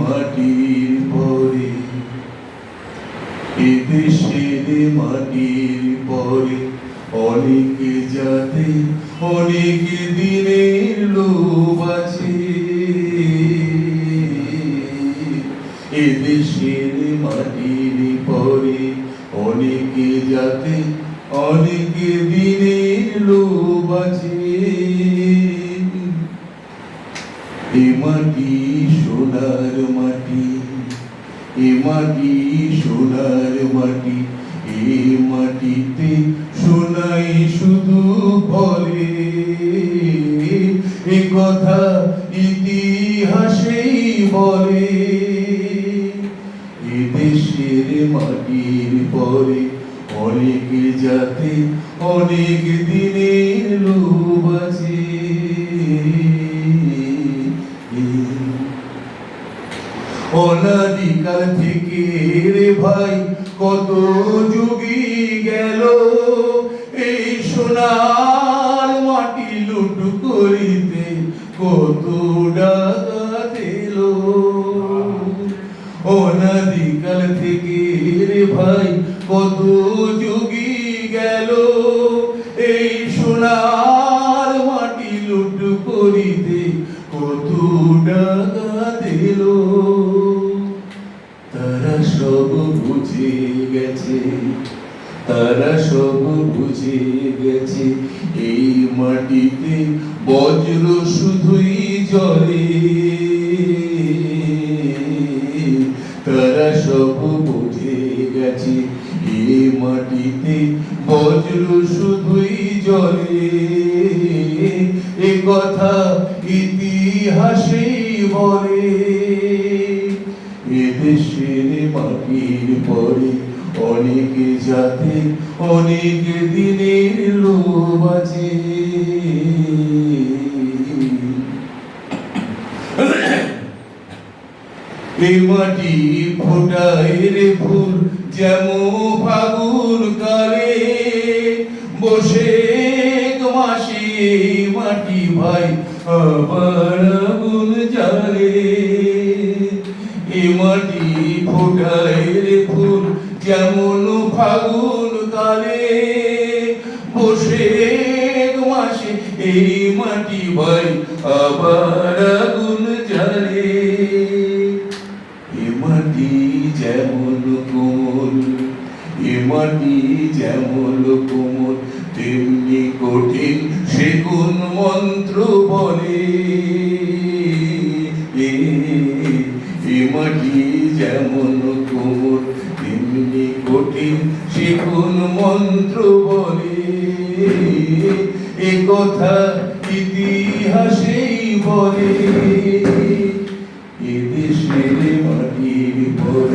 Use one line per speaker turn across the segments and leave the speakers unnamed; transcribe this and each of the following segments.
মাটির পরে এদেশের মাটির পরে, অনেক যাতে অনেক দিনের লোভ আছে। এদেশের মাটির পরে, অনেক যাতে অনেক দিনের লোভ আছে। এ মাটি সোনার মাটি এ মাটি সোনার মাটি, এ মাটিতে সোনাই শুধু ফলে এ কথা ইতিহাসেই বলে। এ দেশের মাটির পরে অনেক জাতি অনেক দিনের অনাদিকাল থেকে রে ভাই, কত যুগি গেল। এই সোনার মাটি লুট করিতে কত ডাকাত এলো। অনাদিকাল থেকে রে ভাই, কত যুগি গেল। এই সোনার মাটি লুট করিতে কত ডাকাত এলো। বুঝে গেছে তারা সব বুঝে গেছে এই মাটিতে বজ্র শুধুই জলে তারা সব বুঝে গেছে এই মাটিতে বজ্র শুধুই জলে এ কথা ইতিহাসেই বলে। এদেশের মাটির পরে, অনেক জাতি, অনেক দিনের লোভ আছে। মাটি ফোটায় রে ফুল যেমন ফাগুন কালে। বসে মাসি মাটি ভাই, আবার আগুন জ্বালে। এ মাটি ফুল যেমন ফাগুন কালে বসে মাসে এই মাটি ভাই আবার আগুন জ্বালে। এ মাটি যেমন কোমল, এ মাটি যেমন কোমল, তেমনি কঠিন সে কোন মন্ত্র বলে। মন্ত্র বলে এ কথা ইতিহাসেই বলে। এদেশের মাটির পর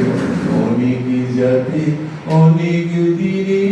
অনেক জাতি অনেক দিনের